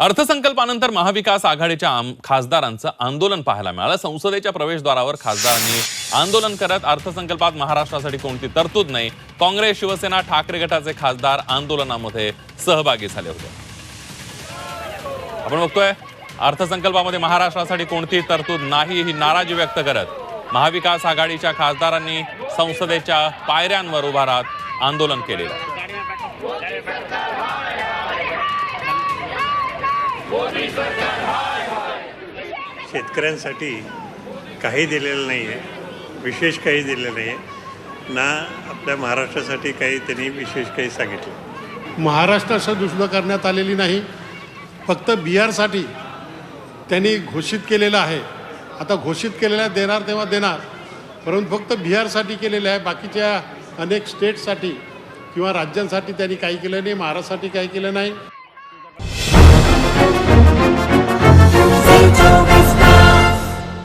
अर्थसंकल्पानंतर महाविकास आघाडीच्या खासदारांचं आंदोलन पाहायला मिळालं. संसदेच्या प्रवेशद्वारावर खासदारांनी आंदोलन करत अर्थसंकल्पात महाराष्ट्रासाठी कोणती तरतूद नाही. काँग्रेस शिवसेना ठाकरे गटाचे खासदार आंदोलनामध्ये सहभागी झाले होते. आपण बघतोय अर्थसंकल्पामध्ये महाराष्ट्रासाठी कोणती तरतूद नाही ही नाराजी व्यक्त करत महाविकास आघाडीच्या खासदारांनी संसदेच्या पायऱ्यांवर उभा राहत आंदोलन केलेलं शेतकऱ्यांसाठी काही दिलेलं नाही आहे विशेष काही दिलेलं नाही आहे ना आपल्या महाराष्ट्रासाठी काही त्यांनी विशेष काही सांगितलं. महाराष्ट्राचं दुसरं करण्यात आलेली नाही. फक्त बिहारसाठी त्यांनी घोषित केलेलं आहे. आता घोषित केलेल्या देणार तेव्हा देणार परंतु फक्त बिहारसाठी केलेलं आहे. बाकीच्या अनेक स्टेटसाठी किंवा राज्यांसाठी त्यांनी काही केलं नाही महाराष्ट्रासाठी काही केलं नाही.